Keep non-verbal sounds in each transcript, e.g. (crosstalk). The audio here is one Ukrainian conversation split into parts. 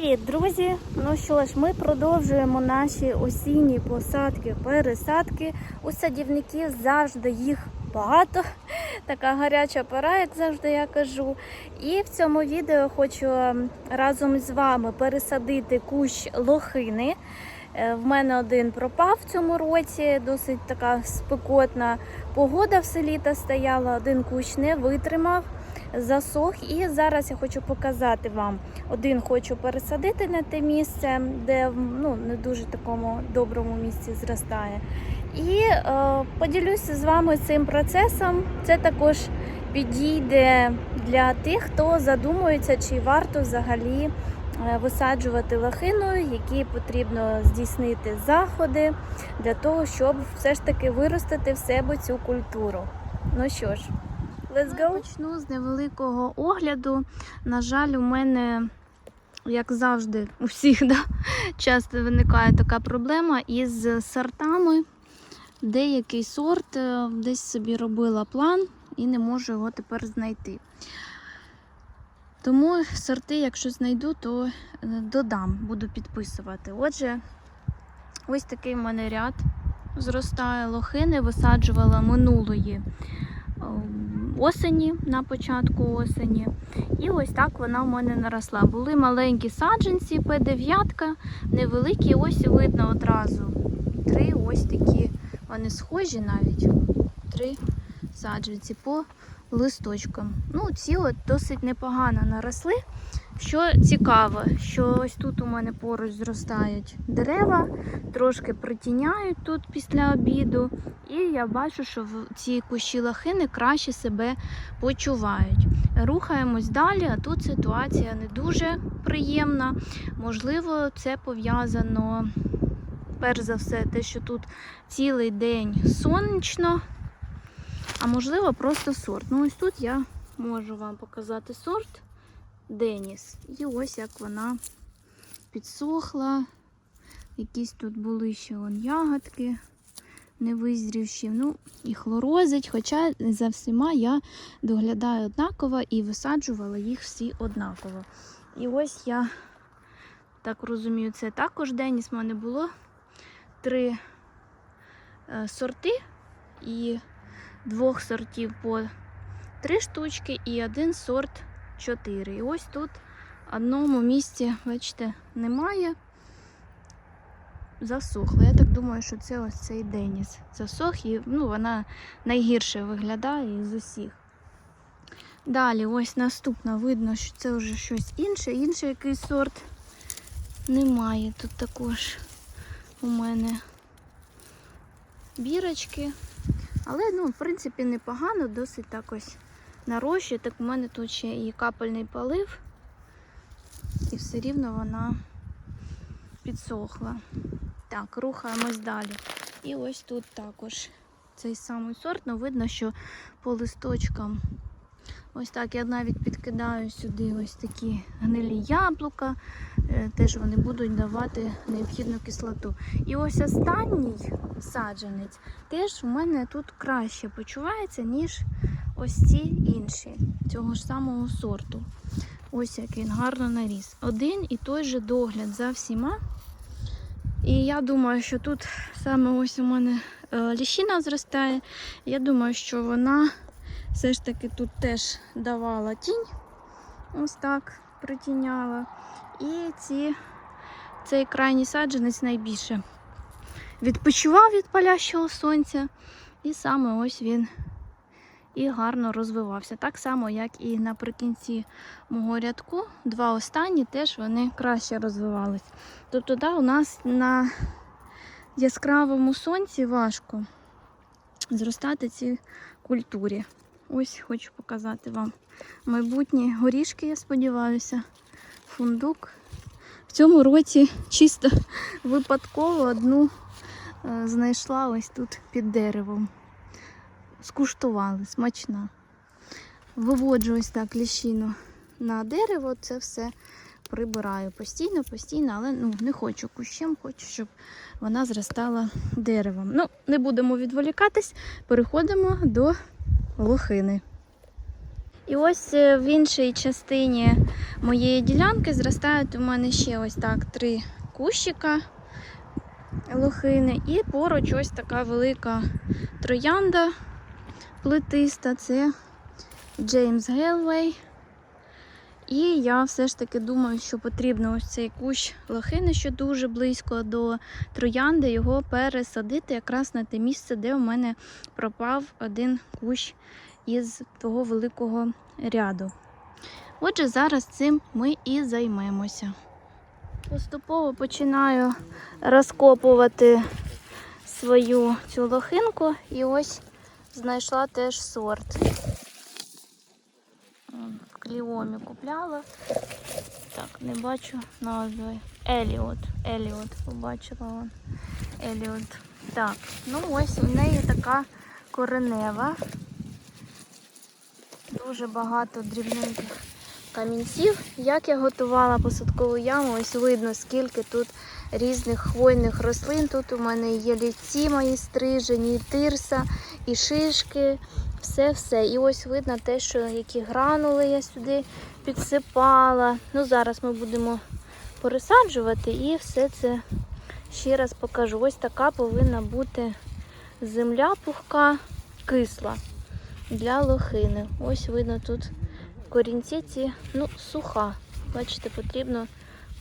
Привіт, друзі! Ну що ж, ми продовжуємо наші осінні посадки, пересадки. У садівників завжди їх багато. Така гаряча пора, як завжди я кажу. І в цьому відео хочу ем, разом з вами пересадити кущ лохини. Е, В мене один пропав в цьому році, досить така спекотна погода все літо стояла, один кущ не витримав, засох. І зараз я хочу показати вам. Один хочу пересадити на те місце, де ну, не дуже такому доброму місці зростає. І е, поділюся з вами цим процесом. Це також підійде для тих, хто задумується, чи варто взагалі е, висаджувати лохину, які потрібно здійснити заходи для того, щоб все ж таки виростити в себе цю культуру. Ну що ж, let's go. Почну з невеликого огляду. На жаль, у мене, як завжди, у всіх да, часто виникає така проблема із сортами. Деякий сорт е, десь собі робила план і не можу його тепер знайти. Тому сорти, якщо знайду, то е, додам, буду підписувати. Отже, ось такий в мене ряд зростає лохини, висаджувала минулої осені, на початку осені. І ось так вона в мене наросла. Були маленькі саджанці, П9, невеликі, ось видно одразу. Три ось такі, вони схожі навіть. Три саджанці по листочкам. Ну, ці от досить непогано наросли. Що цікаво, що ось тут у мене поруч зростають дерева, трошки притіняють тут після обіду. І я бачу, що ці кущі лохини краще себе почувають. Рухаємось далі, а тут ситуація не дуже приємна. Можливо, це пов'язано, перш за все, те, що тут цілий день сонячно, а можливо, просто сорт. Ну, ось тут я можу вам показати сорт Деніс. І ось як вона підсохла. Якісь тут були ще вон ягодки невизрівші. Ну, і хлорозить, хоча за всіма я доглядаю однаково і висаджувала їх всі однаково. І ось я так розумію, це також Деніс. У мене було три е, сорти і двох сортів по три штучки, і один сорт чотири. І ось тут в одному місці, бачите, немає засохла. Я так думаю, що це ось цей Деніс. Засох і ну, вона найгірше виглядає із усіх. Далі, ось наступна, видно, що це вже щось інше, інший якийсь сорт. Немає тут також у мене бірочки. Але, ну, в принципі, непогано, досить так ось нарощує. Так у мене тут ще і капельний полив, і все рівно вона підсохла. Так, рухаємось далі. І ось тут також цей самий сорт, але видно, що по листочкам ось так я навіть підкидаю сюди ось такі гнилі яблука. Е, Теж вони будуть давати необхідну кислоту. І ось останній саджанець теж у мене тут краще почувається, ніж ось ці інші цього ж самого сорту. Ось як він гарно наріс. Один і той же догляд за всіма. І я думаю, що тут саме ось у мене е, ліщина зростає. Я думаю, що вона все ж таки тут теж давала тінь. Ось так притіняла. І ці, цей крайній саджанець найбільше відпочивав від палящого сонця. І саме ось він і гарно розвивався. Так само, як і наприкінці мого рядку. Два останні теж вони краще розвивались. Тобто, да, у нас на яскравому сонці важко зростати цій культурі. Ось хочу показати вам майбутні горішки, я сподіваюся, фундук. В цьому році чисто випадково одну е, знайшла ось тут під деревом. Скуштували, смачна. Виводжу ось так ліщину на дерево, це все прибираю постійно, постійно, але ну, не хочу кущем, хочу, щоб вона зростала деревом. Ну, не будемо відволікатись, переходимо до лохини. І ось е, в іншій частині моєї ділянки зростають у мене ще ось так три кущика лохини. І поруч ось така велика троянда плетиста. Це Джеймс Гелвей. І я все ж таки думаю, що потрібно ось цей кущ лохини, що дуже близько до троянди, його пересадити якраз на те місце, де у мене пропав один кущ із того великого ряду. Отже, зараз цим ми і займемося. Поступово починаю розкопувати свою цю лохинку і ось знайшла теж сорт. В кліомі купляла. Так, не бачу назви. Еліот. Еліот побачила вон. Еліот. Так, ну ось у неї така коренева. Дуже багато дрібненьких камінців. Як я готувала посадкову яму, ось видно, скільки тут різних хвойних рослин. Тут у мене є ліці мої стрижені, тирса, і шишки, все-все. І ось видно те, що які гранули я сюди підсипала. Ну, зараз ми будемо пересаджувати і все це ще раз покажу. Ось така повинна бути земля пухка, кисла для лохини. Ось видно тут корінці ці, ну, суха. Бачите, потрібно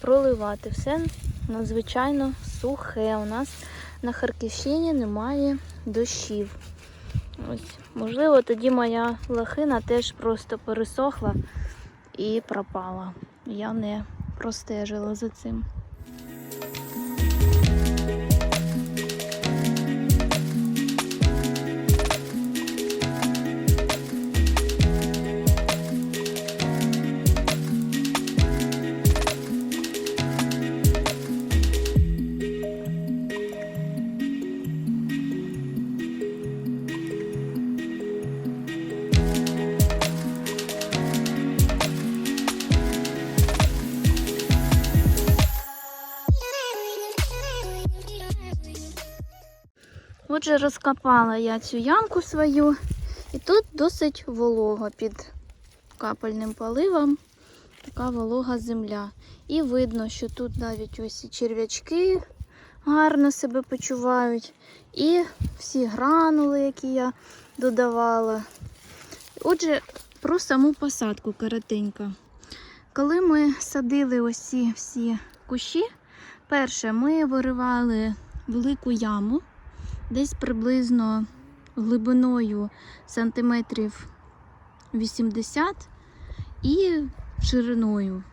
проливати. Все надзвичайно сухе. У нас на Харківщині немає дощів. Ось, можливо, тоді моя лахина теж просто пересохла і пропала. Я не простежила за цим. Отже, розкопала я цю ямку свою, і тут досить волого під капельним поливом. Така волога земля. І видно, що тут навіть ось і черв'ячки гарно себе почувають. І всі гранули, які я додавала. Отже, про саму посадку коротенько. Коли ми садили ось ці всі кущі, перше, ми виривали велику яму десь приблизно глибиною сантиметрів 80 і шириною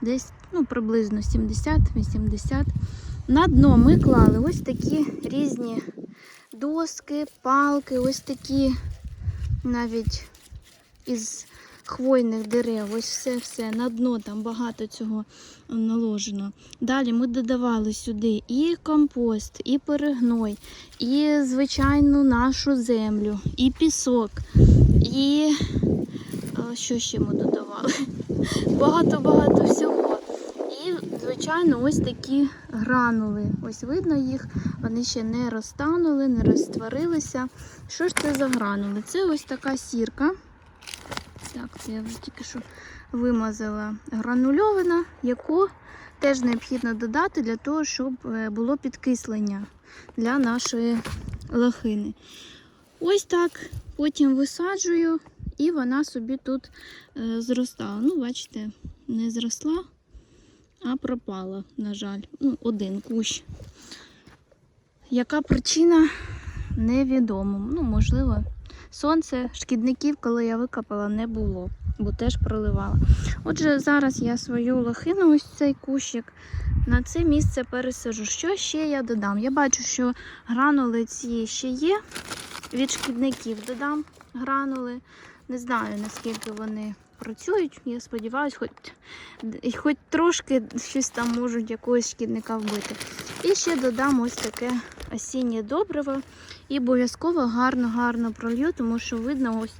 десь ну, приблизно 70-80. На дно ми клали ось такі різні доски, палки, ось такі навіть із хвойних дерев, ось все-все. На дно там багато цього наложено. Далі ми додавали сюди і компост, і перегной, і звичайну нашу землю, і пісок, і що ще ми додавали? (laughs) Багато-багато всього. І, звичайно, ось такі гранули. Ось видно їх, вони ще не розтанули, не розтворилися. Що ж це за гранули? Це ось така сірка. Так, це я вже тільки що вимазала гранульована, яку теж необхідно додати для того, щоб е, було підкислення для нашої лохини. Ось так. Потім висаджую, і вона собі тут е, зростала. Ну, бачите, не зросла, а пропала, на жаль. Ну, один кущ. Яка причина? Невідомо. Ну, можливо, сонце, шкідників, коли я викопала, не було, бо теж проливала. Отже, зараз я свою лохину, ось цей кущик, на це місце пересажу. Що ще я додам? Я бачу, що гранули ці ще є. Від шкідників додам гранули. Не знаю, наскільки вони працюють. Я сподіваюся, хоч, хоч трошки щось там можуть якогось шкідника вбити. І ще додам ось таке осіннє добриво. І обов'язково гарно-гарно пролью, тому що видно ось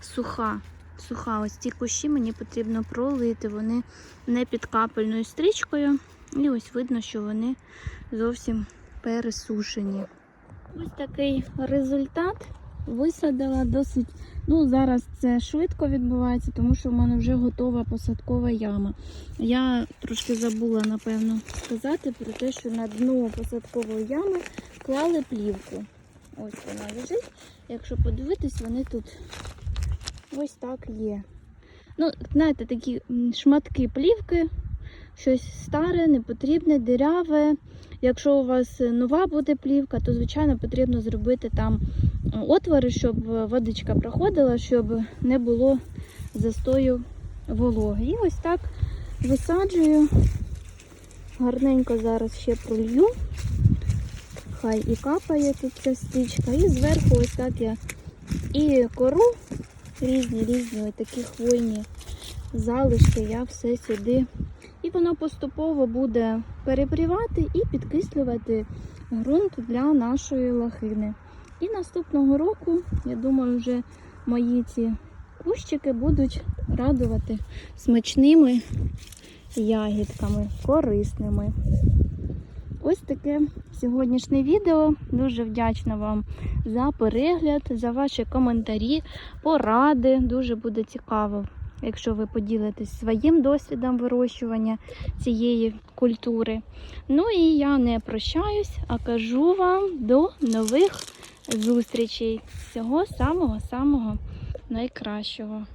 суха. Суха, ось ці кущі мені потрібно пролити. Вони не під капельною стрічкою. І ось видно, що вони зовсім пересушені. Ось такий результат. висадила досить. Ну, зараз це швидко відбувається, тому що в мене вже готова посадкова яма. Я трошки забула, напевно, сказати про те, що на дно посадкової ями клали плівку. Ось вона лежить. Якщо подивитись, вони тут ось так є. Ну, знаєте, такі шматки плівки, щось старе, непотрібне, диряве. Якщо у вас нова буде плівка, то звичайно потрібно зробити там отвори, щоб водичка проходила, щоб не було застою вологи. І ось так висаджую. Гарненько зараз ще пролью. Хай і капає тут ця стичка. І зверху ось так я і кору, різні різні такі хвойні залишки я все сюди. І воно поступово буде перепрівати і підкислювати ґрунт для нашої лахини. І наступного року, я думаю, вже мої ці кущики будуть радувати смачними ягідками, корисними. Ось таке сьогоднішнє відео. Дуже вдячна вам за перегляд, за ваші коментарі, поради. Дуже буде цікаво, якщо ви поділитесь своїм досвідом вирощування цієї культури. Ну і я не прощаюсь, а кажу вам до нових зустрічей. Всього самого-самого найкращого.